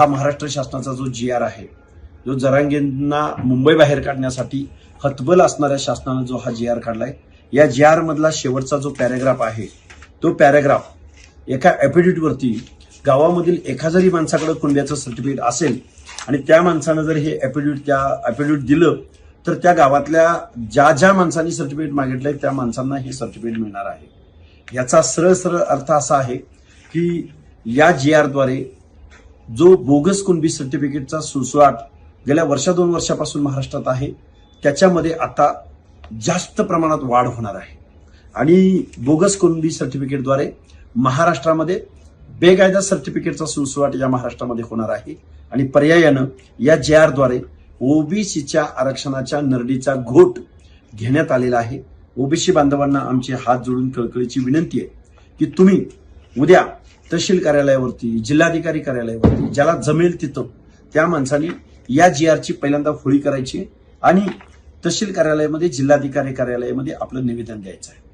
हा महाराष्ट्र शासनाचा जो जी आर आहे जो जरांगेंना मुंबई बाहेर काढण्यासाठी हतबल असणाऱ्या शासनानं जो हा जी आर काढलाय या जी आर मधला शेवटचा जो पॅरेग्राफ आहे तो पॅरेग्राफ एका ॲफिडेव्हिटवरती गावामधील एका जरी माणसाकडे कुंड्याचं सर्टिफिकेट असेल आणि त्या माणसानं जर हे ॲफिडेव्हिट त्या ॲफिडेव्हिट दिलं तर त्या गावातल्या ज्या ज्या माणसांनी सर्टिफिकेट मागितलंय त्या माणसांना हे सर्टिफिकेट मिळणार आहे. याचा सरळ सरळ अर्थ असा आहे की या जी आरद्वारे जो बोगस कुणबी सर्टिफिकेटचा सुळसुळाट गेल्या वर्षा दोन वर्षापासून महाराष्ट्रात आहे त्याच्यामध्ये आता जास्त प्रमाणात वाढ होणार आहे. आणि बोगस कुणबी सर्टिफिकेटद्वारे महाराष्ट्रामध्ये बेकायदा सर्टिफिकेटचा सुळसुळाट या महाराष्ट्रामध्ये होणार आहे. आणि पर्यायानं या जे आरद्वारे ओबीसीच्या आरक्षणाच्या नरडीचा घोट घेण्यात आलेला आहे. ओबीसी बांधवांना आमचे हात जोडून कळकळीची विनंती आहे की तुम्ही उद्या तहसील कार्यालयावरती जिल्हाधिकारी कार्यालयावरती ज्याला जमेल तिथं त्या माणसाने या जी आरची पहिल्यांदा होळी करायची आणि तहसील कार्यालयामध्ये जिल्हाधिकारी कार्यालयामध्ये आपलं निवेदन द्यायचं आहे.